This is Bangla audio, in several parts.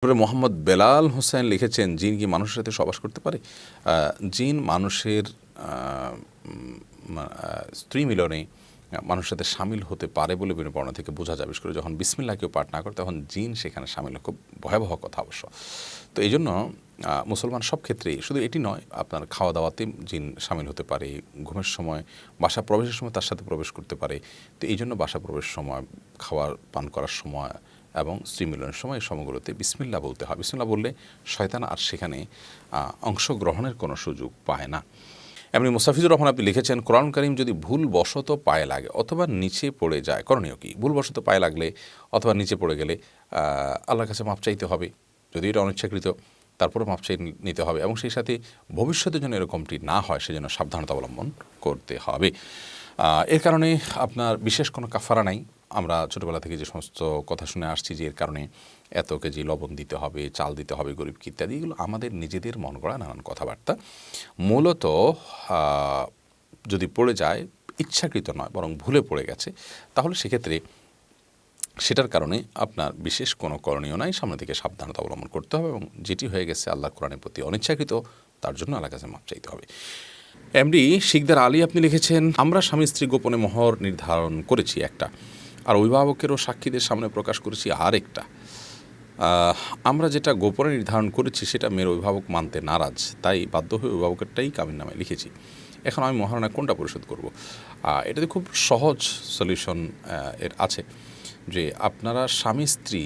তারপরে মোহাম্মদ বেলাল হোসেন লিখেছেন, জিন কি মানুষের সাথে সবাস করতে পারে? জিন মানুষের স্ত্রী মিলনে মানুষের সাথে সামিল হতে পারে বলে বিভিন্ন বর্ণনা থেকে বোঝা বিশেষ করে যখন বিসমিল্লা কেউ পাঠ না করে তখন জিন সেখানে সামিল হয়। খুব ভয়াবহ কথা অবশ্য। তো এই জন্য মুসলমান সব ক্ষেত্রেই, শুধু এটি নয়, আপনার খাওয়া দাওয়াতে জিন সামিল হতে পারে, ঘুমের সময় বাসা প্রবেশের সময় তার সাথে প্রবেশ করতে পারে। তো এই জন্য বাসা প্রবেশের সময় খাওয়ার পান করার সময় এবং স্ত্রী মিলনের সময় এই সময়গুলোতে বিসমিল্লা বলতে হয়। বিসমিল্লা বললে শয়তান আর সেখানে অংশগ্রহণের কোনো সুযোগ পায় না। এমনি মুসাফিজুর রহমান আপনি লিখেছেন, কোরআন করিম যদি ভুলবশত পায়ে লাগে, অথবা নিচে পড়ে যায়, করণীয় কি? ভুলবশত পায়ে লাগলে অথবা নিচে পড়ে গেলে আল্লাহর কাছে মাপ চাইতে হবে। যদি এটা অনিচ্ছাকৃত তারপরে মাপ চাই নিতে হবে এবং সেই সাথে ভবিষ্যতে যেন এরকমটি না হয়, সেজন্য সাবধানতা অবলম্বন করতে হবে। এর কারণে আপনার বিশেষ কোনো কাফারা নাই। আমরা ছোটোবেলা থেকে যে সমস্ত কথা শুনে আসছি যে এর কারণে এত কেজি লবণ দিতে হবে, চাল দিতে হবে গরিবকে ইত্যাদি, এগুলো আমাদের নিজেদের মন গড়া নানান কথাবার্তা। মূলত যদি পড়ে যায়, ইচ্ছাকৃত নয়, বরং ভুলে পড়ে গেছে, তাহলে সেক্ষেত্রে সেটার কারণে আপনার বিশেষ কোনো করণীয় নাই, সামনে থেকে সাবধানতা অবলম্বন করতে হবে এবং যেটি হয়ে গেছে আল্লাহ কোরআনের প্রতি অনিচ্ছাকৃত, তার জন্য আল্লাহ কাছে মাপ চাইতে হবে। এমডি শিকদার আলী আপনি লিখেছেন, আমরা স্বামী স্ত্রী গোপনে মহর নির্ধারণ করেছি একটা। আর অভিভাবকেরও সাক্ষীদের সামনে প্রকাশ করেছি আর একটা আমরা যেটা গোপনে নির্ধারণ করেছি সেটা মেয়ের অভিভাবক মানতে নারাজ, তাই বাধ্য হয়ে অভিভাবকেরটাই কামিন নামে লিখেছি। এখন আমি মহারণা কোনটা পরিশোধ করব? এটাতে খুব সহজ সলিউশন এর আছে যে আপনারা স্বামী, স্ত্রী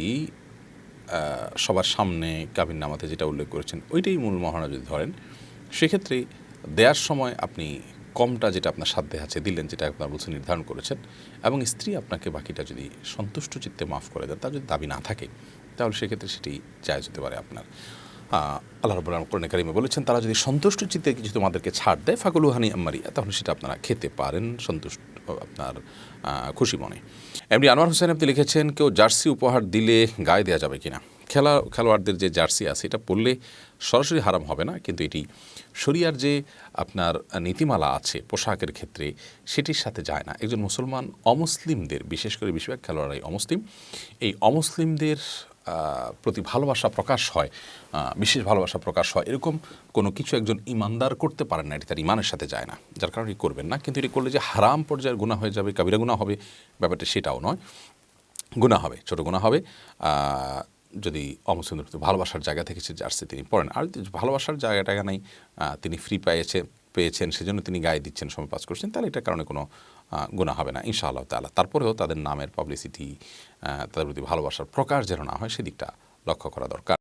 সবার সামনে কাবিন নামাতে যেটা উল্লেখ করেছেন, ওইটাই মূল মহারণা যদি ধরেন, সেক্ষেত্রে দেওয়ার সময় আপনি কমটা যেটা আপনার সাধ্যে আছে দিলেন, যেটা আপনার বলছে নির্ধারণ করেছেন, এবং স্ত্রী আপনাকে বাকিটা যদি সন্তুষ্ট চিত্তে মাফ করে দেন, তার যদি দাবি না থাকে, তাহলে সেক্ষেত্রে সেটি জায়জ যেতে পারে আপনার। আল্লাহ আলম কোরআন কারিমে বলেছেন, তারা যদি সন্তুষ্ট চিত্তে কিছু তোমাদেরকে ছাড় দেয়, ফাকুলু হানি আম্মারিয়া তাহলে সেটা আপনারা খেতে পারেন সন্তুষ্ট, আপনার খুশি মনে। এমনি আনোয়ার হোসেন আপনি লিখেছেন, কেউ জার্সি উপহার দিলে গায়ে দেওয়া যাবে কিনা? খেলা, খেলোয়াড়দের যে জার্সি আছে, এটা পরলে সরাসরি হারাম হবে না। কিন্তু এটি শরিয়ার যে আপনার নীতিমালা আছে পোশাকের ক্ষেত্রে, সেটির সাথে যায় না। একজন মুসলমান অমুসলিমদের, বিশেষ করে বেশিরভাগ খেলোয়াড়াই অমুসলিম, এই অমুসলিমদের প্রতি ভালোবাসা প্রকাশ হয় বিশেষ ভালোবাসা প্রকাশ হয়, এরকম কোনো কিছু একজন ইমানদার করতে পারেন না, এটি তার ইমানের সাথে যায় না। যার কারণে করবেন না। কিন্তু এটি করলে যে হারাম পর্যায়ের গুণা হয়ে যাবে, কাবিরা গুণা হবে, ব্যাপারটা সেটাও নয়। গুণা হবে, ছোটো গুণা হবে যদি অমুসলিমদের প্রতি ভালোবাসার জায়গা থেকে সে জার্সি তিনি পড়েন। আর ভালোবাসার জায়গাটা নাই তিনি ফ্রি পাইয়েছে পেয়েছেন, সেজন্য তিনি গায়ে দিচ্ছেন, সময় পাস করছেন, তাহলে এটার কারণে কোনো গুণা হবে না, ইনশাআল্লাহ তাআলা। তারপরেও তাদের নামের পাবলিসিটি তাদের প্রতি ভালোবাসার প্রকাশ যেন না হয়, সেদিকটা লক্ষ্য করা দরকার।